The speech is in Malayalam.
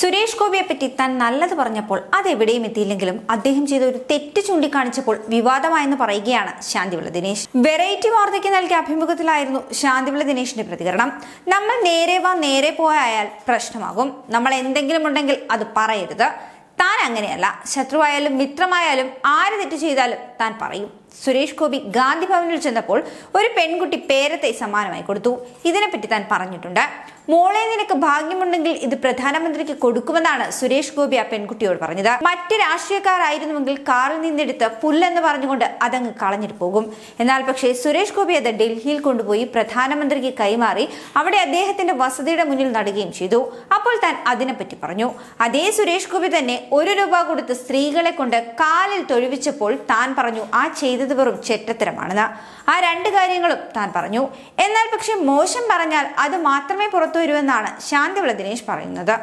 സുരേഷ് ഗോപിയെ പറ്റി താൻ നല്ലത് പറഞ്ഞപ്പോൾ അതെവിടെയും എത്തിയില്ലെങ്കിലും അദ്ദേഹം ചെയ്ത ഒരു തെറ്റ് ചൂണ്ടിക്കാണിച്ചപ്പോൾ വിവാദമായെന്ന് പറയുകയാണ് ശാന്തിവിള ദിനേശ്. വെറൈറ്റി വാർത്തയ്ക്ക് നൽകിയ അഭിമുഖത്തിലായിരുന്നു ശാന്തിവിള ദിനേശിന്റെ പ്രതികരണം. നമ്മൾ നേരെ വാ നേരെ പോയാൽ പ്രശ്നമാകും. നമ്മൾ എന്തെങ്കിലും ഉണ്ടെങ്കിൽ അത് പറയരുത്. താൻ അങ്ങനെയല്ല. ശത്രുവായാലും മിത്രമായാലും ആര് തെറ്റ് ചെയ്താലും താൻ പറയും. സുരേഷ് ഗോപി ഗാന്ധി ഭവനിൽ ചെന്നപ്പോൾ ഒരു പെൺകുട്ടി പേരത്തെ സമ്മാനമായി കൊടുത്തു. ഇതിനെപ്പറ്റി താൻ പറഞ്ഞിട്ടുണ്ട്. മോളെ നിനക്ക് ഭാഗ്യമുണ്ടെങ്കിൽ ഇത് പ്രധാനമന്ത്രിക്ക് കൊടുക്കുമെന്നാണ് സുരേഷ് ഗോപി ആ പെൺകുട്ടിയോട് പറഞ്ഞത്. മറ്റ് രാഷ്ട്രീയക്കാരായിരുന്നുവെങ്കിൽ കാറിൽ നിന്നെടുത്ത് പുല്ലെന്ന് പറഞ്ഞുകൊണ്ട് അതങ്ങ് കളഞ്ഞിട്ട് പോകും. എന്നാൽ പക്ഷേ സുരേഷ് ഗോപി അത് ഡൽഹിയിൽ കൊണ്ടുപോയി പ്രധാനമന്ത്രിക്ക് കൈമാറി അവിടെ അദ്ദേഹത്തിന്റെ വസതിയുടെ മുന്നിൽ നടുകയും ചെയ്തു. അപ്പോൾ താൻ അതിനെപ്പറ്റി പറഞ്ഞു. അതേ സുരേഷ് ഗോപി തന്നെ ഒരു രൂപ കൊടുത്ത് സ്ത്രീകളെ കൊണ്ട് കാലിൽ തൊഴുവിച്ചപ്പോൾ താൻ പറഞ്ഞു ആ ചെയ്തത് വെറും ചെറ്റത്തരമാണെന്ന് ആ രണ്ട് കാര്യങ്ങളും താൻ പറഞ്ഞു. എന്നാൽ പക്ഷെ മോശം പറഞ്ഞാൽ അത് മാത്രമേ പുറത്തു വരൂ എന്നാണ് ശാന്തിവിള ദിനേശ് പറയുന്നത്.